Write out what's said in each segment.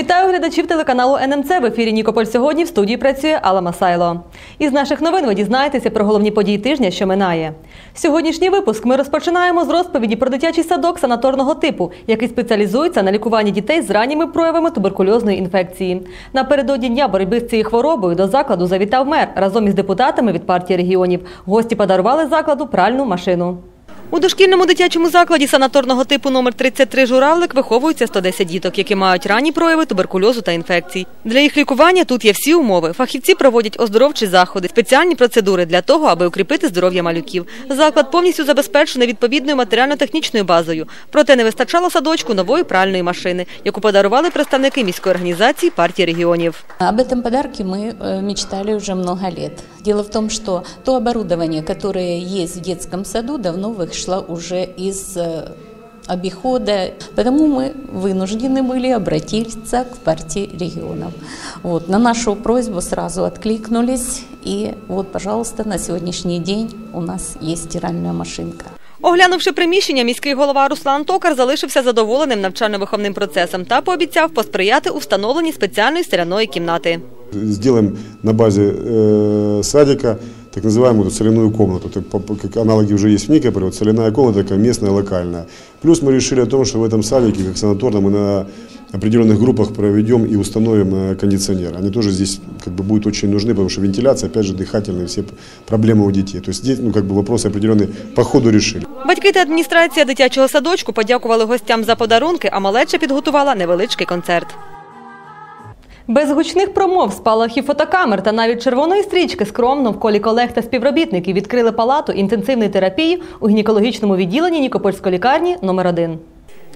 Вітаю глядачів телеканалу НМЦ. В ефірі Нікополь сьогодні в студії працює Алла Масайло. Із наших новин ви дізнаєтеся про головні події тижня, що минає. Сьогоднішній випуск ми розпочинаємо з розповіді про дитячий садок санаторного типу, який спеціалізується на лікуванні дітей з ранніми проявами туберкульозної інфекції. Напередодні дня боротьби з цією хворобою до закладу завітав мер разом із депутатами від партії регіонів. Гості подарували закладу пральну машину. У дошкільному дитячому закладі санаторного типу номер 33 «Журавлик» виховуються 110 діток, які мають ранні прояви туберкульозу та інфекцій. Для їх лікування тут є всі умови. Фахівці проводять оздоровчі заходи, спеціальні процедури для того, аби укріпити здоров'я малюків. Заклад повністю забезпечений відповідною матеріально-технічною базою. Проте не вистачало садочку нової пральної машини, яку подарували представники міської організації партії регіонів. Об этом подарке мы э, мечтали уже много лет. Дело в том, что то оборудование, которое есть в детском саду, давно вышло уже из э, обихода, потому мы вынуждены были обратиться к партии регионов. Вот, на нашу просьбу сразу откликнулись, и вот, пожалуйста, на сегодняшний день у нас есть стиральная машинка. Оглянувши приміщення, міський голова Руслан Токар залишився задоволеним навчально-виховним процесом та пообіцяв посприяти у встановленні спеціальної стряної кімнати. Сделаем на базе э, садика так называемую вот соляную комнату, так, по- по- как аналоги уже есть в Никополе, вот соляная комната такая местная, локальная. Плюс мы решили о том, что в этом садике, как санаторном, мы на определенных группах проведем и установим э, кондиционер. Они тоже здесь как бы будут очень нужны, потому что вентиляция, опять же, дыхательные все п- проблемы у детей. То есть здесь, ну, как бы вопросы определенные по ходу решили. Батьки та адміністрація дитячого садочку подякували гостям за подарунки, а малеча підготувала невеличкий концерт. Без гучних промов, спалахів фотокамер та навіть червоної стрічки скромно в колі колег та співробітників відкрили палату інтенсивної терапії у гінекологічному відділенні Нікопольської лікарні номер 1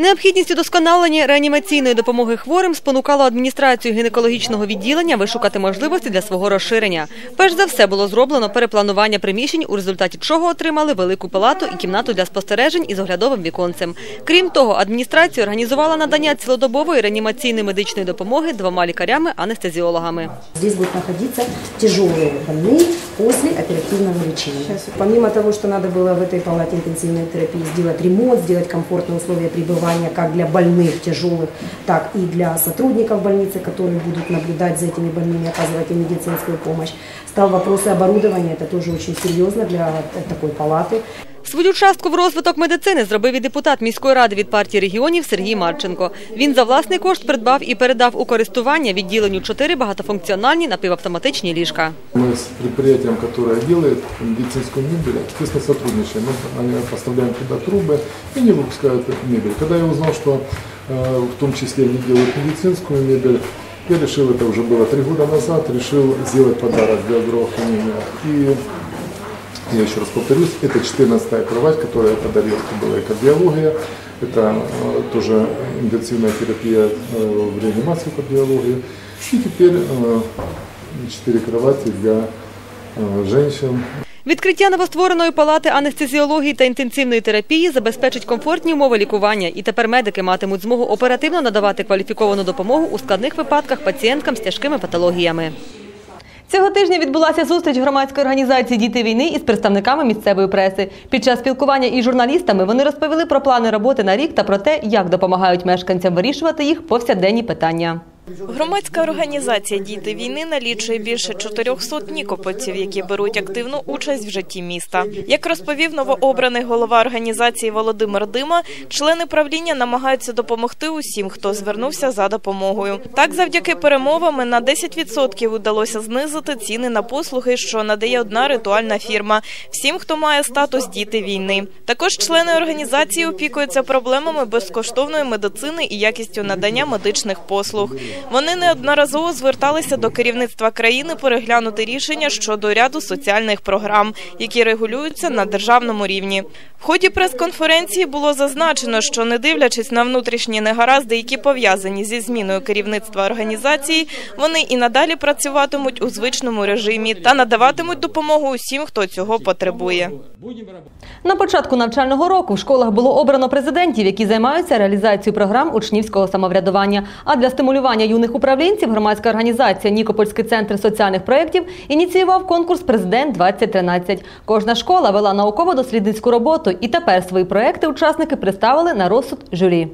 Необхідність удосконалення реанімаційної допомоги хворим спонукало адміністрацію гінекологічного відділення вишукати можливості для свого розширення. Перш за все було зроблено перепланування приміщень, у результаті чого отримали велику палату і кімнату для спостережень із оглядовим віконцем. Крім того, адміністрація організувала надання цілодобової реанімаційної медичної допомоги двома лікарями-анестезіологами. Здесь будут находиться тяжелые больные после оперативного лечения. Помимо того, что надо было в этой палате интенсивной терапии сделать ремонт, сделать комфортные условия пребывания как для больных тяжелых, так и для сотрудников больницы, которые будут наблюдать за этими больными, оказывать им медицинскую помощь, стал вопрос и оборудования. Это тоже очень серьезно для такой палаты. Свою частку в розвиток медицини зробив і депутат міської ради від партії регіонів Сергій Марченко. Він за власний кошт придбав і передав у користування відділенню чотири багатофункціональні напівавтоматичні ліжка. Мы с предприятием, которое делает медицинскую мебель, тесно сотрудничаем. Мы они поставляем туда трубы и не выпускают мебель. Когда я узнал, что э, в том числе они делают медицинскую мебель, я решил, это уже было три года назад, решил сделать подарок для здравоохранения. И я еще раз повторюсь, это 14-я кровать, которую я подарил, это была экобиология, это э, тоже интенсивная терапия э, в реанимации кардиологии. И теперь э, 4 кровати для э, женщин. Відкриття новоствореної палати анестезіології та інтенсивної терапії забезпечить комфортні умови лікування, і тепер медики матимуть змогу оперативно надавати кваліфіковану допомогу у складних випадках пацієнткам з тяжкими патологіями. Цього тижня відбулася зустріч громадської організації Діти війни із представниками місцевої преси. Під час спілкування із журналістами вони розповіли про плани роботи на рік та про те, як допомагають мешканцям вирішувати їх повсякденні питання. Громадська організація Діти війни налічує більше 400 нікопольців, які беруть активну участь в житті міста. Як розповів новообраний голова організації Володимир Дима, члени правління намагаються допомогти усім, хто звернувся за допомогою. Так, завдяки перемовами на 10% удалося знизити ціни на послуги, що надає одна ритуальна фірма всім, хто має статус діти війни. Також члени організації опікуються проблемами безкоштовної медицини і якістю надання медичних послуг. Вони неодноразово зверталися до керівництва країни переглянути рішення щодо ряду соціальних програм, які регулюються на державному рівні. В ході прес-конференції було зазначено, що не дивлячись на внутрішні негаразди, які пов'язані зі зміною керівництва організації, вони і надалі працюватимуть у звичному режимі та надаватимуть допомогу усім, хто цього потребує. На початку навчального року в школах було обрано президентів, які займаються реалізацією програм учнівського самоврядування. А для стимулювання юних управлінців громадська організація Нікопольський центр соціальних проєктів ініціював конкурс Президент 2013 Кожна школа вела науково-дослідницьку роботу, і тепер свої проекти учасники представили на розсуд журі.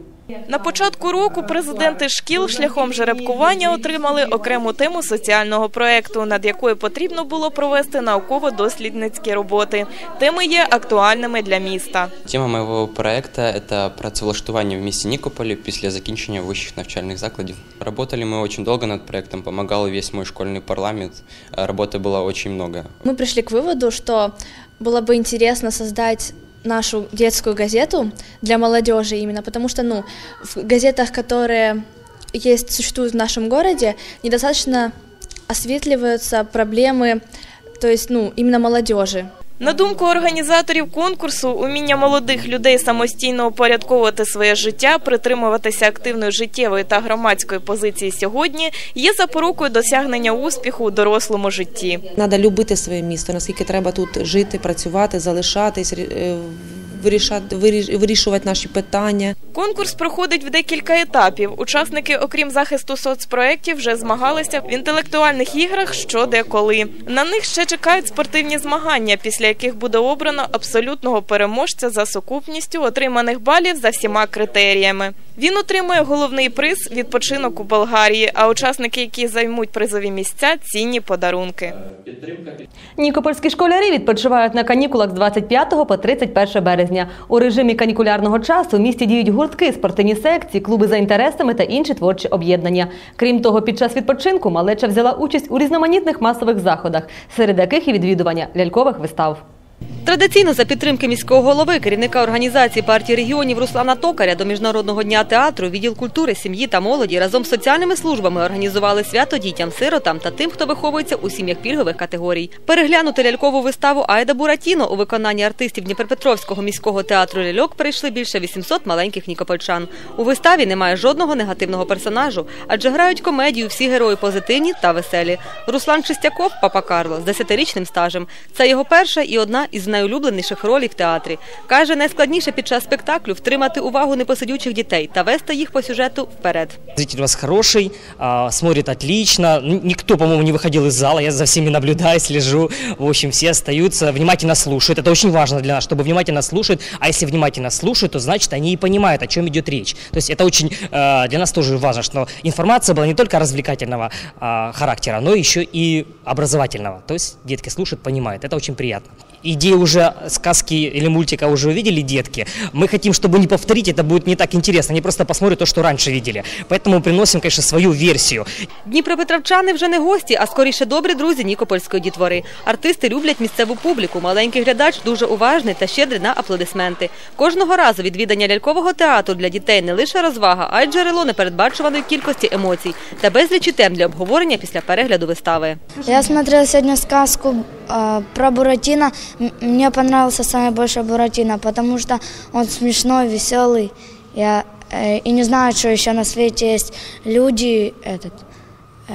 На початку року президенти шкіл шляхом жеребкування отримали окрему тему соціального проекту, над якою потрібно було провести науково-дослідницькі роботи. Теми є актуальними для міста. Тема моєго проекту – це працевлаштування в місті Нікополі після закінчення вищих навчальних закладів. Работали ми дуже довго над проектом, помогал весь мой школьний парламент. Роботи було дуже багато. Мы пришли к выводу, что было бы интересно создать нашу детскую газету для молодежи именно, потому что, ну, в газетах, которые есть, существуют в нашем городе, недостаточно осветливаются проблемы, то есть, ну, именно молодежи. На думку організаторів конкурсу, уміння молодих людей самостійно упорядковувати своє життя, притримуватися активної життєвої та громадської позиції сьогодні є запорукою досягнення успіху у дорослому житті. Треба любити своє місто, наскільки треба тут жити, працювати, залишатись, е, вирішати, виріш- вирішувати наші питання. Конкурс проходить в декілька етапів. Учасники, окрім захисту соцпроєктів, вже змагалися в інтелектуальних іграх що де коли. На них ще чекають спортивні змагання, після яких буде обрано абсолютного переможця за сукупністю отриманих балів за всіма критеріями. Він отримує головний приз відпочинок у Болгарії. А учасники, які займуть призові місця, цінні подарунки. Нікопольські школярі відпочивають на канікулах з 25 по 31 березня. У режимі канікулярного часу в місті діють гуртки, спортивні секції, клуби за інтересами та інші творчі об'єднання. Крім того, під час відпочинку малеча взяла участь у різноманітних масових заходах, серед яких і відвідування лялькових вистав. Традиційно за підтримки міського голови, керівника організації партії регіонів Руслана Токаря до Міжнародного дня театру, відділ культури, сім'ї та молоді разом з соціальними службами організували свято дітям, сиротам та тим, хто виховується у сім'ях пільгових категорій. Переглянути лялькову виставу Айда Буратіно у виконанні артистів Дніпропетровського міського театру ляльок прийшли більше 800 маленьких нікопольчан. У виставі немає жодного негативного персонажу, адже грають комедію всі герої позитивні та веселі. Руслан Чистяков, папа Карло, з 10-річним стажем. Це його перша і одна із найулюбленіших ролей в театрі. Каже, найскладніше під час спектаклю втримати увагу непосидючих дітей та вести їх по сюжету вперед. Зритель у вас хороший, а, смотрит отлично. Н- Никто, по-моему, не выходил из зала. Я за всеми наблюдаю, слежу. В общем, все остаются, внимательно слушают. Это очень важно для нас, чтобы внимательно слушать. А если внимательно слушают, то значит они и понимают, о чем идет речь. То есть это очень э, для нас тоже важно, что информация была не только развлекательного а, характера, но еще и образовательного. То есть детки слушают, понимают. Это очень приятно. Идеи уже сказки или мультика уже увидели детки. Мы хотим, чтобы не повторить, это будет не так интересно. Они просто посмотрят то, что раньше видели. Поэтому приносим, конечно, свою версию. Дніпропетровчани вже не гості, а скоріше добрі друзі Нікопольської дітвори. Артисти люблять місцеву публіку. Маленький глядач дуже уважний та щедрий на аплодисменти. Кожного разу відвідання лялькового театру для дітей не лише розвага, а й джерело непередбачуваної кількості емоцій та безлічі тем для обговорення після перегляду вистави. Я смотрела сегодня сказку э, про Буратино. Мне понравился самый больше Буратино, потому что он смешной, веселый. Я э, и не знаю, что еще на свете есть люди, этот, э,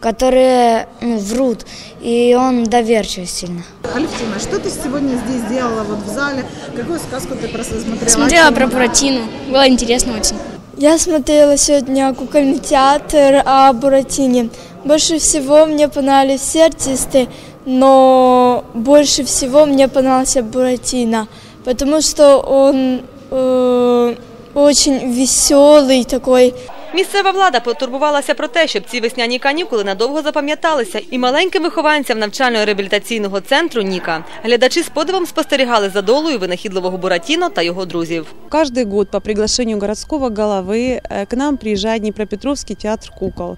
которые ну, врут, и он доверчивый сильно. Алевтина, что ты сегодня здесь делала вот в зале? Какую сказку ты просто смотрела? Смотрела про Буратино, было интересно очень. Я смотрела сегодня кукольный театр о Буратине. Больше всего мне понравились все артисты, но больше всего мне понравился Буратино, потому что он э, очень веселый такой. Місцева влада потурбувалася про те, щоб ці весняні канікули надовго запам'яталися і маленьким вихованцям навчально-реабілітаційного центру Ніка. Глядачі з подивом спостерігали за долою винахідливого Буратіно та його друзів. Каждый год по приглашению городского головы э, к нам приезжает Днепропетровский театр кукол э,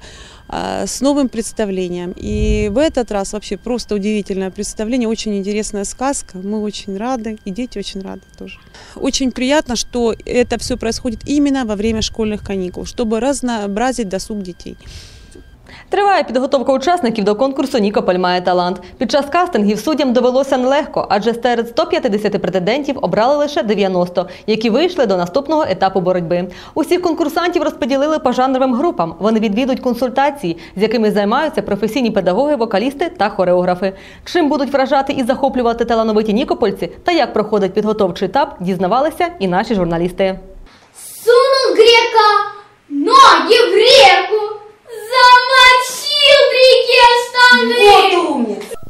с новым представлением. И в этот раз вообще просто удивительное представление, очень интересная сказка. Мы очень рады, и дети очень рады тоже. Очень приятно, что это все происходит именно во время школьных каникул, чтобы разнообразить досуг детей. Триває підготовка учасників до конкурсу Нікополь має талант. Під час кастингів суддям довелося нелегко, адже серед 150 претендентів обрали лише 90, які вийшли до наступного етапу боротьби. Усіх конкурсантів розподілили по жанровим групам. Вони відвідують консультації, з якими займаються професійні педагоги, вокалісти та хореографи. Чим будуть вражати і захоплювати талановиті нікопольці та як проходить підготовчий етап, дізнавалися і наші журналісти. Сунул грека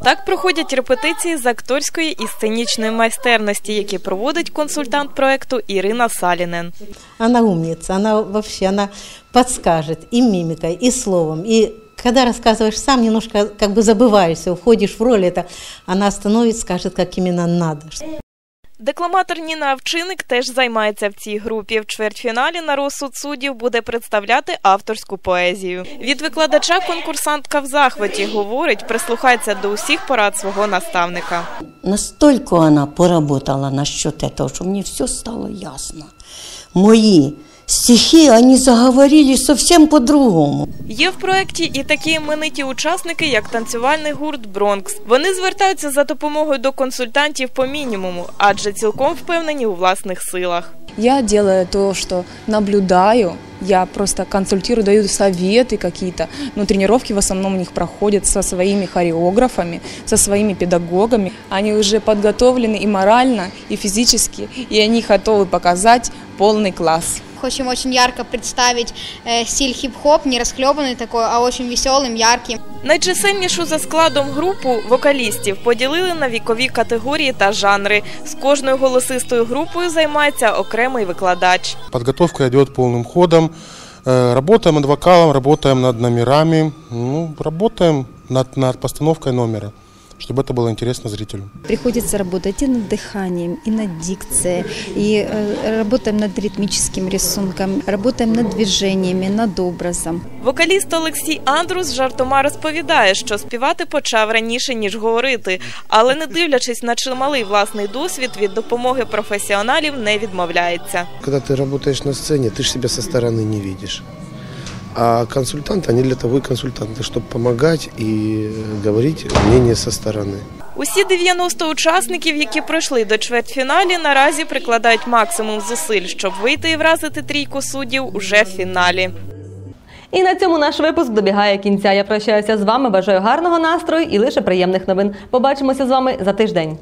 Так проходять репетиції з акторської і сценічної майстерності, які проводить консультант проекту Ірина Салінен. Она умница, она вообще, она подскажет и мимикой, и словом, и когда рассказываешь сам, немножко как бы забываешься, уходишь в роль, это она остановит, скажет, как именно надо. Декламатор Ніна Авчиник теж займається в цій групі. В чвертьфіналі на розсуд суддів буде представляти авторську поезію. Від викладача конкурсантка в захваті говорить, прислухається до усіх порад свого наставника. Настолько вона поработала насчет этого, що мені все стало ясно. Мои стихи, они заговорили совсем по-другому. Є в проєкті і такі імениті учасники, як танцювальний гурт Бронкс. Вони звертаються за допомогою до консультантів по мінімуму, адже цілком впевнені у власних силах. Я делаю то, что наблюдаю, я просто консультирую, даю советы какие-то, но тренировки в основном у них проходят со своими хореографами, со своими педагогами. Они уже подготовлены и морально, и физически, и они готовы показать полный класс. Хочем очень ярко представить э, стиль хип-хоп, не расхлебанный такой, а очень веселым, ярким. Найчисельнішу за складом групу вокалістів поділили на вікові категорії та жанри. З кожною голосистою групою займається окремий викладач. Подготовка идет полным ходом. Э, Работаем над вокалом, работаем над номерами, ну, работаем над, над постановкой номера, чтобы это было интересно зрителю. Приходится работать и над дыханием, и над дикцией, и э, работаем над ритмическим рисунком, работаем над движениями, над образом. Вокаліст Олексій Андрус жартома розповідає, що співати почав раніше ніж говорити, але не дивлячись на чималий власний досвід, від допомоги професіоналів не відмовляється. Когда ты работаешь на сцене, ты же себя со стороны не видишь. А консультанты, они для того и консультанты, чтобы помогать и говорить мнение со стороны. Усі 90 учасників, які пройшли до чвертьфіналі, наразі прикладають максимум зусиль, щоб вийти і вразити трійку суддів уже в фіналі. І на цьому наш випуск добігає кінця. Я прощаюся з вами. Бажаю гарного настрою і лише приємних новин. Побачимося з вами за тиждень.